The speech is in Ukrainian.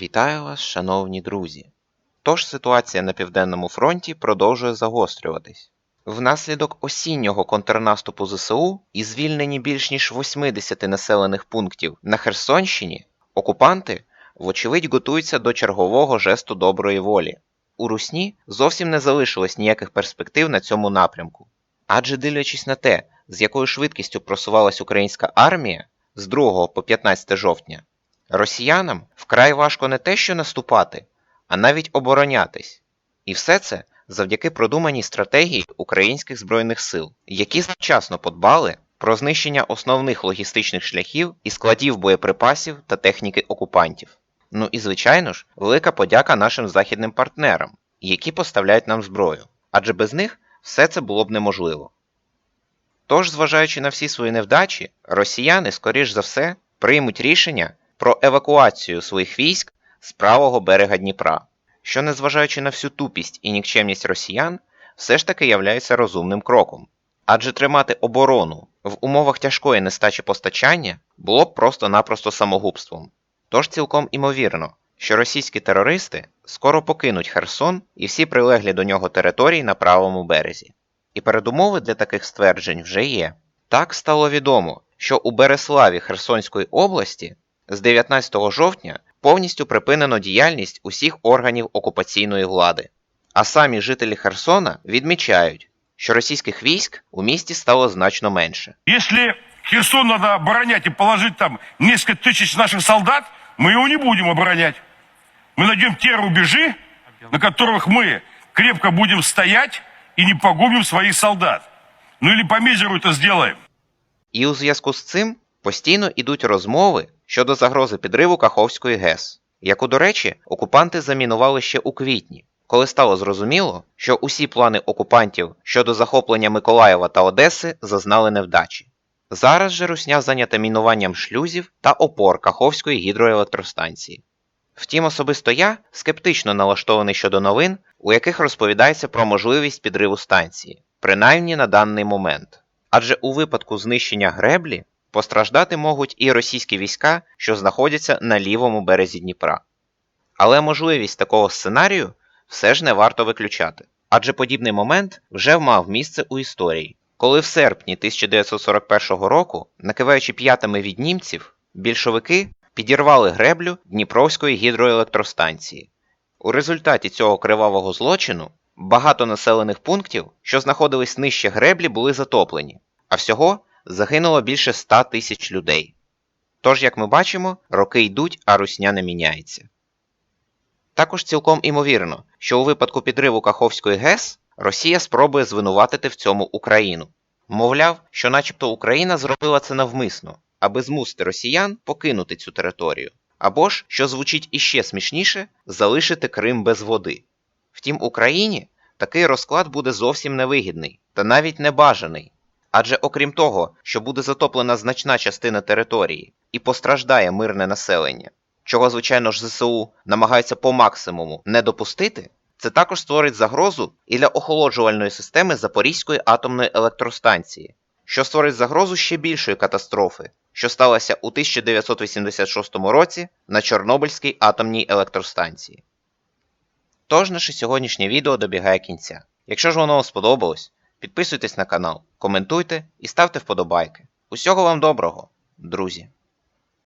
Вітаю вас, шановні друзі. Тож ситуація на південному фронті продовжує загострюватись. Внаслідок осіннього контрнаступу ЗСУ і звільнені більш ніж 80 населених пунктів на Херсонщині, окупанти, вочевидь, готуються до чергового жесту доброї волі. У Русні зовсім не залишилось ніяких перспектив на цьому напрямку. Адже дивлячись на те, з якою швидкістю просувалась українська армія з 2 по 15 жовтня, росіянам вкрай важко не те, що наступати, а навіть оборонятись. І все це завдяки продуманій стратегії українських збройних сил, які завчасно подбали про знищення основних логістичних шляхів і складів боєприпасів та техніки окупантів. Ну і звичайно ж, велика подяка нашим західним партнерам, які поставляють нам зброю, адже без них все це було б неможливо. Тож, зважаючи на всі свої невдачі, росіяни, скоріш за все, приймуть рішення про евакуацію своїх військ з правого берега Дніпра, що, незважаючи на всю тупість і нікчемність росіян, все ж таки являється розумним кроком. Адже тримати оборону в умовах тяжкої нестачі постачання було б просто-напросто самогубством. Тож цілком імовірно, що російські терористи скоро покинуть Херсон і всі прилеглі до нього території на правому березі. І передумови для таких стверджень вже є. Так стало відомо, що у Береславі Херсонської області з 19 жовтня повністю припинено діяльність усіх органів окупаційної влади. А самі жителі Херсона відмічають, що російських військ у місті стало значно менше. Если Херсон надо оборонять и положить там несколько тысяч наших солдат, мы его не будем оборонять. Мы найдем те рубежи, на которых мы крепко будем стоять и не погубим своих солдат. Ну или по мизеру это сделаем. І у зв'язку з цим постійно йдуть розмови щодо загрози підриву Каховської ГЕС, яку, до речі, окупанти замінували ще у квітні, коли стало зрозуміло, що усі плани окупантів щодо захоплення Миколаєва та Одеси зазнали невдачі. Зараз же Русня зайнята мінуванням шлюзів та опор Каховської гідроелектростанції. Втім, особисто я скептично налаштований щодо новин, у яких розповідається про можливість підриву станції, принаймні на даний момент. Адже у випадку знищення греблі постраждати можуть і російські війська, що знаходяться на лівому березі Дніпра. Але можливість такого сценарію все ж не варто виключати, адже подібний момент вже мав місце у історії, коли в серпні 1941 року, накиваючи п'ятами від німців, більшовики підірвали греблю Дніпровської гідроелектростанції. У результаті цього кривавого злочину багато населених пунктів, що знаходились нижче греблі, були затоплені, а всього загинуло більше 100 тисяч людей. Тож, як ми бачимо, роки йдуть, а русня не міняється. Також цілком імовірно, що у випадку підриву Каховської ГЕС Росія спробує звинуватити в цьому Україну. Мовляв, що начебто Україна зробила це навмисно, аби змусити росіян покинути цю територію, або ж, що звучить іще смішніше, залишити Крим без води. Втім, Україні такий розклад буде зовсім невигідний та навіть небажаний. Адже окрім того, що буде затоплена значна частина території і постраждає мирне населення, чого, звичайно ж, ЗСУ намагаються по максимуму не допустити, це також створить загрозу і для охолоджувальної системи Запорізької атомної електростанції, що створить загрозу ще більшої катастрофи, що сталася у 1986 році на Чорнобильській атомній електростанції. Тож наше сьогоднішнє відео добігає кінця. Якщо ж воно сподобалось, підписуйтесь на канал, коментуйте і ставте вподобайки. Усього вам доброго, друзі!